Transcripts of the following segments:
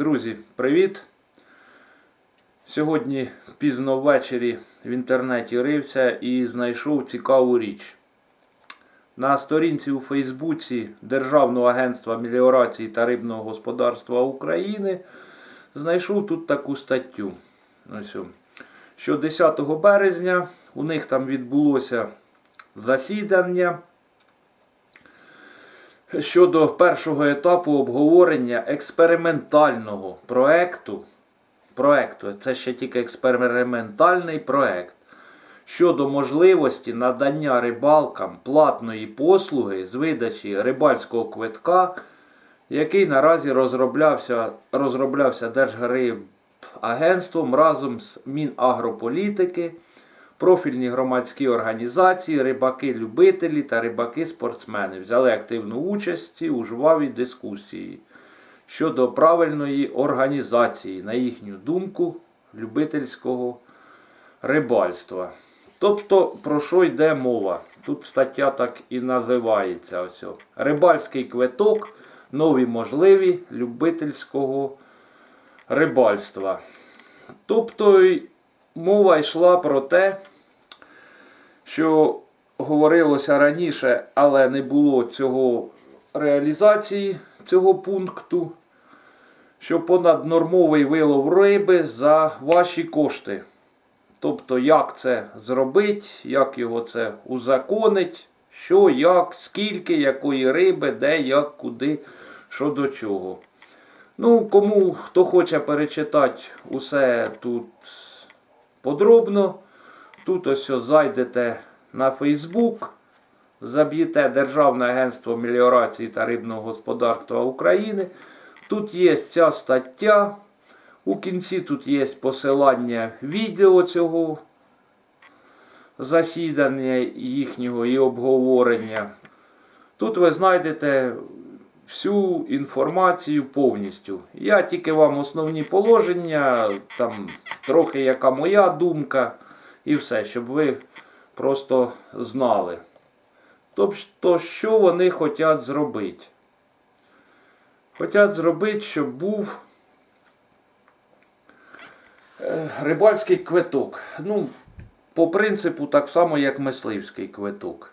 Друзі, привіт! Сьогодні пізно ввечері в інтернеті рився і знайшов цікаву річ. На сторінці у Фейсбуці Державного агентства меліорації та рибного господарства України знайшов тут таку статтю. Ось, що 10 березня у них там відбулося засідання щодо першого етапу обговорення експериментального проекту. Проекту, це ще тільки експериментальний проект. Щодо можливості надання рибалкам платної послуги з видачі рибальського квитка, який наразі розроблявся, розроблявся Держгрибагентством разом з Мінагрополітики, профільні громадські організації, рибаки-любителі та рибаки-спортсмени взяли активну участь у жвавій дискусії щодо правильної організації, на їхню думку, любительського рибальства. Тобто, про що йде мова? Тут стаття так і називається. Ось. Рибальський квиток, нові можливі любительського рибальства. Тобто мова йшла про те, що говорилося раніше, але не було цього реалізації цього пункту, що понаднормовий вилов риби за ваші кошти. Тобто, як це зробити, як його це узаконить, що, як, скільки, якої риби, де, як, куди, що до чого. Ну, кому хто хоче перечитати усе тут подробно, тут ось зайдете на Фейсбук, заб'єте Державне агентство меліорації та рибного господарства України. Тут є ця стаття. У кінці тут є посилання відео цього засідання їхнього і обговорення. Тут ви знайдете всю інформацію повністю. Я тільки вам основні положення, там трохи яка моя думка, і все, щоб ви просто знали. Тобто, що вони хочуть зробити? Хочуть зробити, щоб був е, рибальський квиток. Ну, по принципу, так само, як мисливський квиток.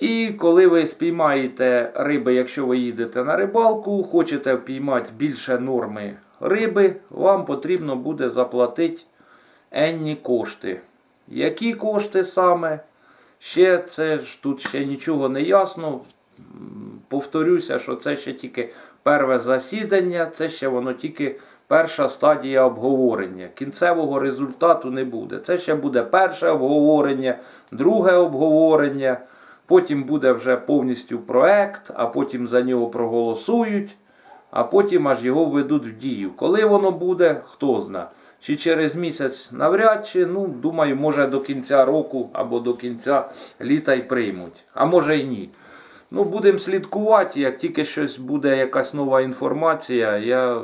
І коли ви спіймаєте риби, якщо ви їдете на рибалку, хочете впіймати більше норми риби, вам потрібно буде заплатити енні кошти. Які кошти саме? Ще це ж тут ще нічого не ясно. Повторюся, що це ще тільки перше засідання, це ще воно тільки перша стадія обговорення. Кінцевого результату не буде. Це ще буде перше обговорення, друге обговорення, потім буде вже повністю проект, а потім за нього проголосують, а потім аж його введуть в дію. Коли воно буде, хто зна. Чи через місяць навряд чи, ну, думаю, може до кінця року або до кінця літа й приймуть. А може й ні. Ну, будемо слідкувати, як тільки щось буде, якась нова інформація, я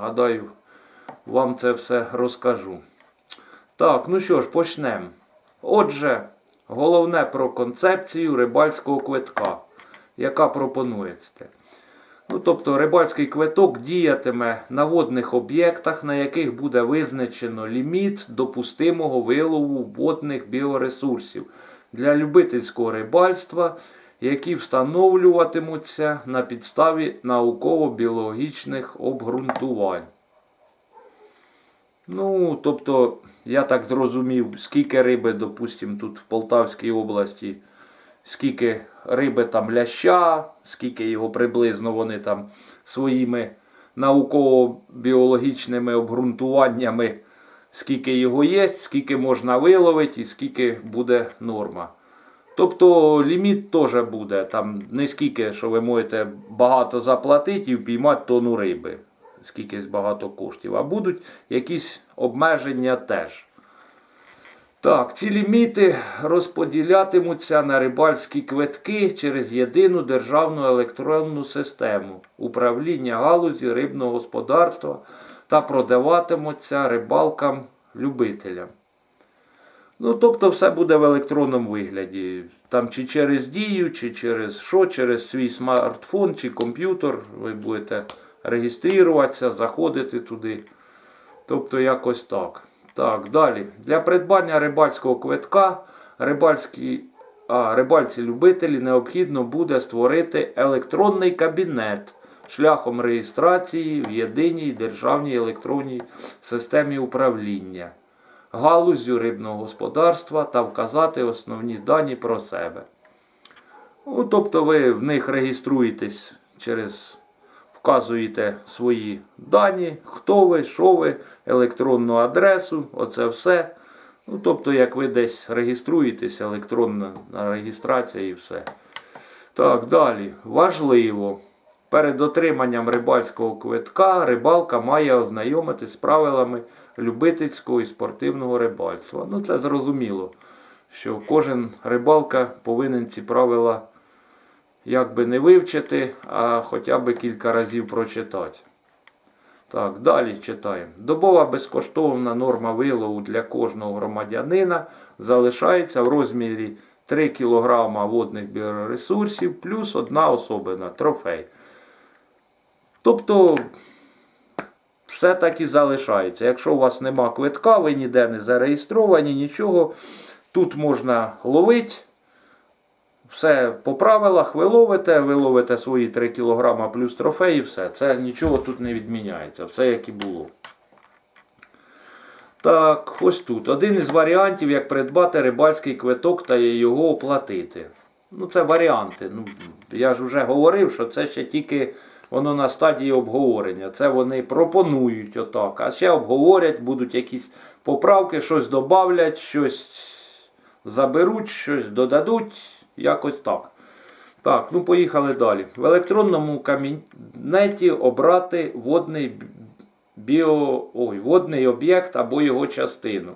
гадаю, вам це все розкажу. Так, ну що ж, почнемо. Отже, головне про концепцію рибальського квитка, яка пропонується. Ну, тобто рибальський квиток діятиме на водних об'єктах, на яких буде визначено ліміт допустимого вилову водних біоресурсів для любительського рибальства, які встановлюватимуться на підставі науково-біологічних обґрунтувань. Ну, тобто, я так зрозумів, скільки риби, допустимо, тут в Полтавській області, скільки риби там ляща, скільки його приблизно вони там своїми науково-біологічними обґрунтуваннями, скільки його є, скільки можна виловити і скільки буде норма. Тобто ліміт теж буде. Там не скільки, що ви можете багато заплатити і впіймати тонну риби, скільки багато коштів, а будуть якісь обмеження теж. Так, ці ліміти розподілятимуться на рибальські квитки через єдину державну електронну систему управління галузі рибного господарства та продаватимуться рибалкам-любителям. Ну, тобто, все буде в електронному вигляді. Там чи через дію, чи через що, через свій смартфон, чи комп'ютер ви будете реєструватися, заходити туди. Тобто якось так. Так, далі. Для придбання рибальського квитка рибальські, а, рибальці-любителі необхідно буде створити електронний кабінет шляхом реєстрації в єдиній державній електронній системі управління, галузю рибного господарства та вказати основні дані про себе. Ну, тобто ви в них реєструєтесь через вказуєте свої дані, хто ви, що ви, електронну адресу, оце все. Ну, тобто, як ви десь реєструєтесь, електронна реєстрація і все. Так, далі. Важливо. Перед отриманням рибальського квитка рибалка має ознайомитись з правилами любительського і спортивного рибальства. Ну, це зрозуміло, що кожен рибалка повинен ці правила як би не вивчити, а хоча б кілька разів прочитати. Так, далі читаємо. Добова безкоштовна норма вилову для кожного громадянина залишається в розмірі 3 кг водних біоресурсів плюс одна особина трофей. Тобто, все так і залишається. Якщо у вас нема квитка, ви ніде не зареєстровані, нічого. Тут можна ловити. Все по правилах ви ловите, ви ловите свої 3 кг плюс трофей і все. Це нічого тут не відміняється. Все як і було. Так, ось тут. Один із варіантів, як придбати рибальський квиток та його оплатити. Ну, це варіанти. Ну, я ж вже говорив, що це ще тільки воно на стадії обговорення. Це вони пропонують отак. А ще обговорять, будуть якісь поправки, щось додавлять, щось заберуть, щось додадуть. Якось так. Так, ну поїхали далі. В електронному кабінеті обрати водний біо... Ой, водний об'єкт або його частину.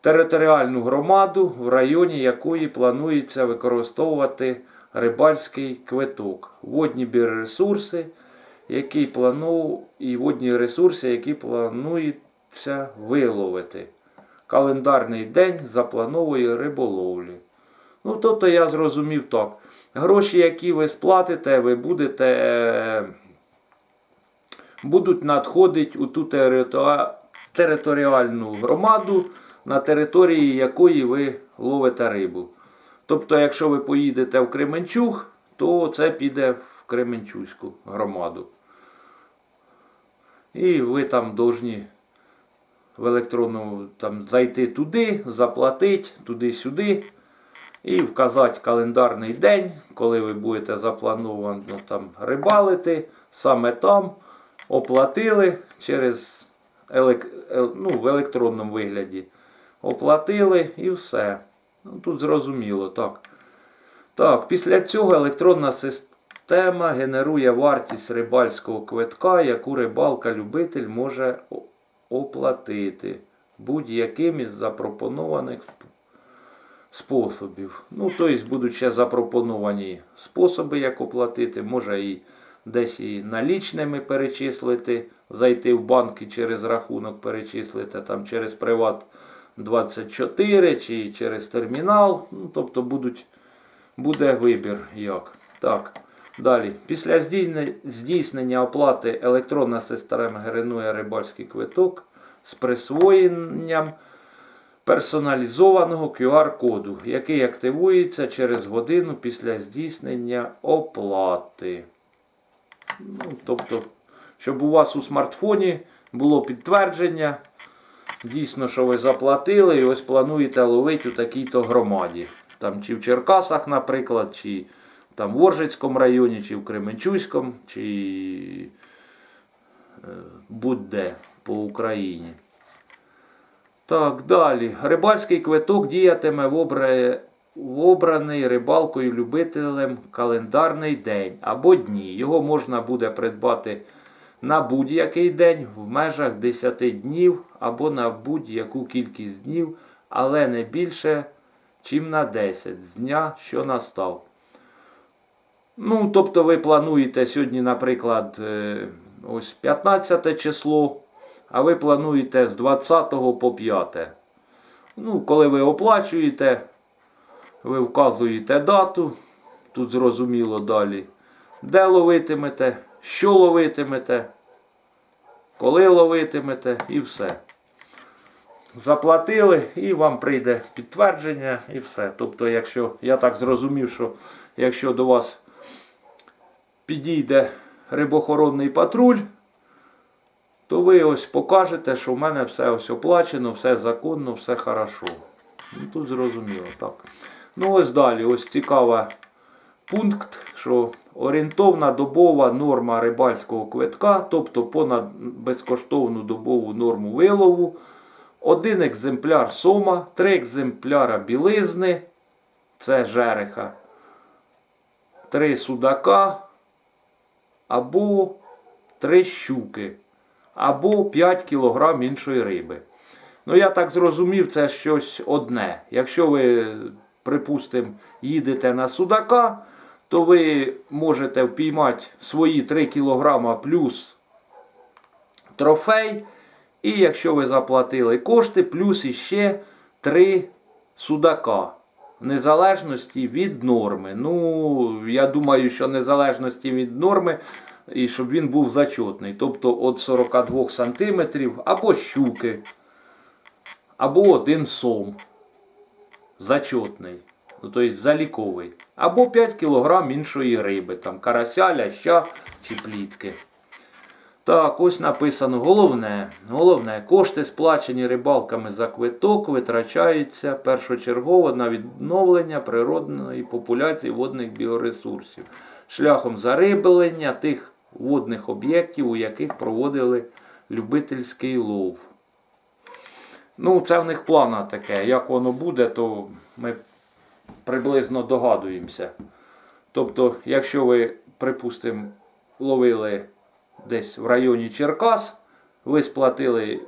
Територіальну громаду, в районі якої планується використовувати рибальський квиток. Водні біоресурси, які плану... і водні ресурси, які планується виловити. Календарний день запланової риболовлі. Ну, тобто я зрозумів так. Гроші, які ви сплатите, ви будете. е, Будуть надходити у ту територіальну громаду, на території якої ви ловите рибу. Тобто, якщо ви поїдете в Кременчуг, то це піде в Кременчуську громаду. І ви там повинні в електронну там, зайти туди, заплатити туди-сюди і вказати календарний день, коли ви будете заплановано там рибалити, саме там оплатили через елек... ну, в електронному вигляді. Оплатили і все. Ну, тут зрозуміло, так. Так, після цього електронна система генерує вартість рибальського квитка, яку рибалка-любитель може оплатити будь-яким із запропонованих способів. Ну, тобто будуть ще запропоновані способи, як оплатити. Може і десь і налічними перечислити, зайти в банк і через рахунок перечислити, там через Приват 24 чи через термінал. Ну, тобто будуть, буде вибір як. Так. Далі. Після здійснення оплати електронна система генерує рибальський квиток з присвоєнням персоналізованого QR-коду, який активується через годину після здійснення оплати. Ну, тобто, щоб у вас у смартфоні було підтвердження, дійсно, що ви заплатили, і ось плануєте ловити у такій-то громаді. Там чи в Черкасах, наприклад, чи там в Оржицькому районі, чи в Кременчуському, чи е, будь-де по Україні. Так, далі. Рибальський квиток діятиме в, обра... в обраний рибалкою любителем календарний день або дні. Його можна буде придбати на будь-який день в межах 10 днів або на будь-яку кількість днів, але не більше, чим на 10 з дня, що настав. Ну, тобто ви плануєте сьогодні, наприклад, е, ось 15 число, а ви плануєте з 20 по 5. Ну, коли ви оплачуєте, ви вказуєте дату, тут зрозуміло далі, де ловитимете, що ловитимете, коли ловитимете і все. Заплатили і вам прийде підтвердження і все. Тобто, якщо я так зрозумів, що якщо до вас підійде рибохоронний патруль, то ви ось покажете, що в мене все ось оплачено, все законно, все хорошо. Ну, тут зрозуміло, так. Ну ось далі, ось цікава пункт, що орієнтовна добова норма рибальського квитка, тобто понад безкоштовну добову норму вилову, один екземпляр сома, три екземпляра білизни, це жереха, три судака або три щуки, або 5 кг іншої риби. Ну, я так зрозумів, це щось одне. Якщо ви, припустимо, їдете на судака, то ви можете впіймати свої 3 кг плюс трофей. І якщо ви заплатили кошти, плюс іще 3 судака. В незалежності від норми. Ну, я думаю, що незалежності від норми, і щоб він був зачетний. Тобто від 42 см або щуки, або один сом. Зачетний. Ну, тобто заліковий. Або 5 кг іншої риби, там карася, ляща чи плітки. Так, ось написано головне. Головне, кошти, сплачені рибалками за квиток, витрачаються першочергово на відновлення природної популяції водних біоресурсів, шляхом зариблення тих водних об'єктів, у яких проводили любительський лов. Ну, це в них плана таке. Як воно буде, то ми приблизно догадуємося. Тобто, якщо ви, припустимо, ловили десь в районі Черкас, ви сплатили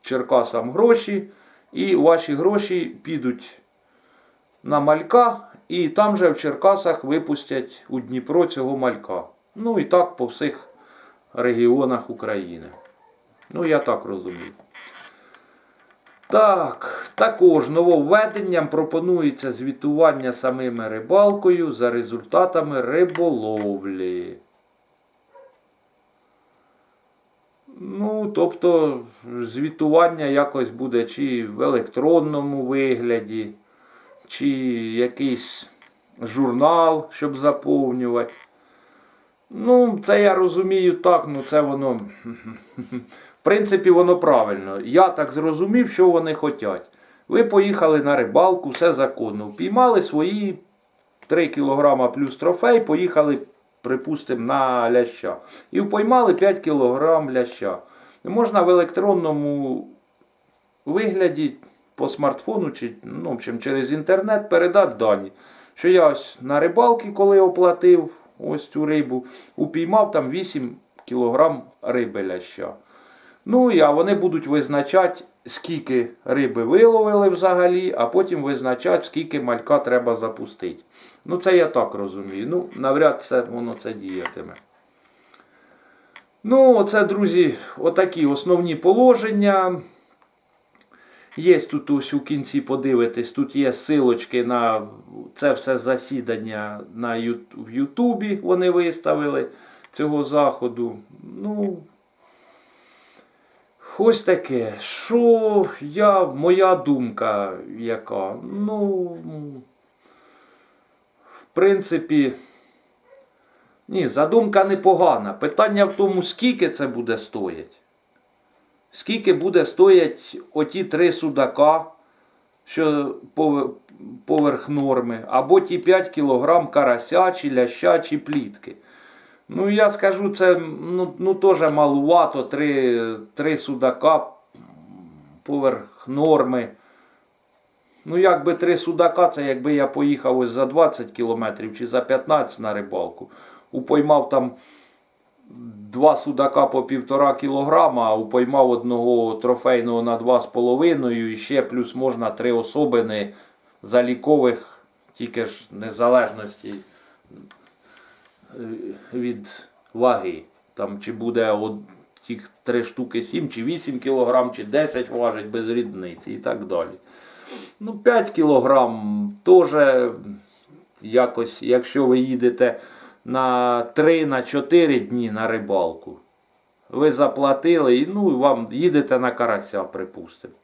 Черкасам гроші, і ваші гроші підуть на малька, і там же в Черкасах випустять у Дніпро цього малька. Ну і так по всіх регіонах України. Ну, я так розумію. Так, також нововведенням пропонується звітування самими рибалкою за результатами риболовлі. Ну, тобто, звітування якось буде чи в електронному вигляді, чи якийсь журнал, щоб заповнювати. Ну, це я розумію так, ну це воно. В принципі, воно правильно. Я так зрозумів, що вони хочуть. Ви поїхали на рибалку, все законно. Впіймали свої 3 кг плюс трофей, поїхали, припустимо, на ляща. І впіймали 5 кг ляща. Можна в електронному вигляді по смартфону чи ну, в общем, через інтернет передати дані. Що я ось на рибалки, коли оплатив ось цю рибу, упіймав там 8 кг риби ляща. Ну і а вони будуть визначати, скільки риби виловили взагалі, а потім визначати, скільки малька треба запустити. Ну, це я так розумію. Ну, навряд це воно це діятиме. Ну, оце, друзі, отакі основні положення. Є тут ось у кінці подивитись, тут є силочки на це все засідання на Ю- в Ютубі. Вони виставили цього заходу. Ну, ось таке. Що я, моя думка яка? Ну, в принципі, ні, задумка непогана. Питання в тому, скільки це буде стоїть. Скільки буде стоять оті три судака, що поверх норми, або ті 5 кг карася, чи ляща, чи плітки. Ну, я скажу, це ну, ну, теж малувато, три, три судака поверх норми. Ну, якби три судака, це якби я поїхав ось за 20 кілометрів чи за 15 на рибалку. Упоймав там два судака по півтора кілограма, упоймав одного трофейного на 2,5 і ще плюс можна три особини залікових, тільки ж незалежності е, від ваги. Там чи буде от тих три штуки 7 чи 8 кілограм, чи 10 важить без рідниці і так далі. Ну, 5 кілограм теж якось, якщо ви їдете на 3 на 4 дні на рибалку. Ви заплатили і ну, вам їдете на карася, припустимо.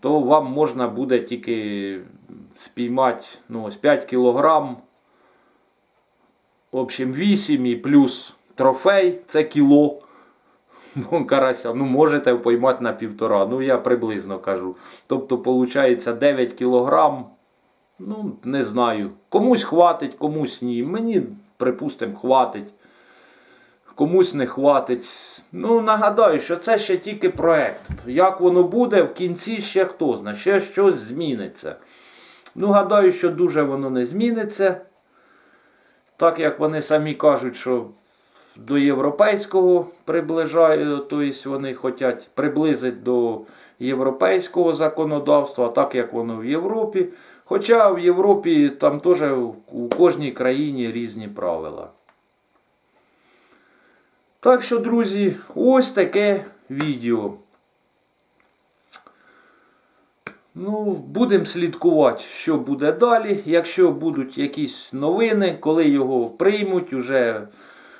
То вам можна буде тільки спіймати ну, ось 5 кілограм. В общем, 8 і плюс трофей це кіло. Ну, карася, ну можете поймати на півтора. Ну, я приблизно кажу. Тобто, виходить, 9 кілограм. Ну, не знаю. Комусь хватить, комусь ні. Мені, припустимо, хватить. Комусь не хватить. Ну, нагадаю, що це ще тільки проект. Як воно буде, в кінці ще хто знає, ще щось зміниться. Ну, гадаю, що дуже воно не зміниться. Так як вони самі кажуть, що до європейського приближають, тобто вони хочуть приблизити до європейського законодавства, так як воно в Європі. Хоча в Європі там теж у кожній країні різні правила. Так що, друзі, ось таке відео. Ну, будемо слідкувати, що буде далі. Якщо будуть якісь новини, коли його приймуть уже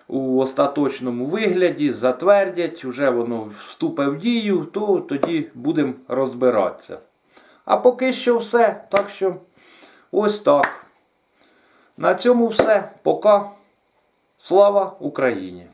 у остаточному вигляді, затвердять, вже воно вступить в дію, то тоді будемо розбиратися. А поки що все. Так що ось так. На цьому все. Пока. Слава Україні!